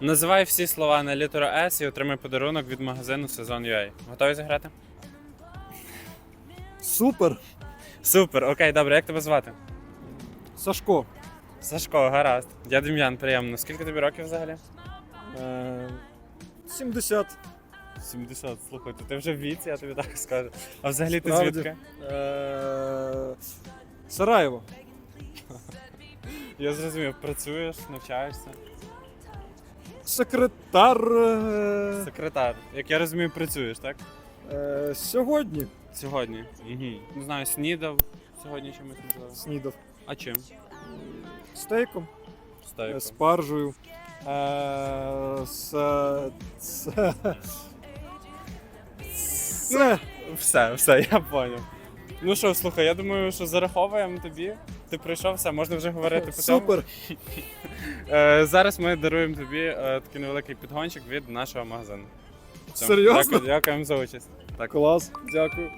Називай всі слова на літеру С і отримай подарунок від магазину Сезон UA. Готові заграти? Супер. Супер, окей, добре, як тебе звати? Сашко. Сашко, гаразд. Я Дем'ян, приємно. Скільки тобі років взагалі? Е, 70. 70, слухай, то ти вже в віці, я тобі так скажу. А взагалі ти Справді. звідки? Е, Сараєво. Я зрозумів, працюєш, навчаєшся. Секретар. е, Секретар. Як я розумію, працюєш, так? е, сьогодні Сьогодні. Угу. Не знаю, снідав сьогодні чимось можливо. снідав А чим? стейком, е, Стейком. спаржею. Е, з, це Все, все, я поняв. Ну що, слухай, я думаю, що зараховуємо тобі. Ти прийшовся, можна вже говорити по цьому. супер. Е, зараз ми даруємо тобі е, такий невеликий підгончик від нашого магазину. Серйозно? Дякую, дякуємо за участь. Так. Клас, дякую.